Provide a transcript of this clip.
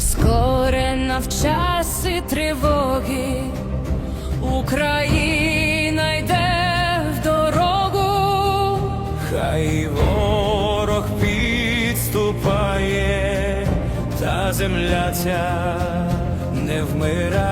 Прискорена в часи тривоги Україна йде в дорогу, хай ворог підступає, та земля ця не вмирає.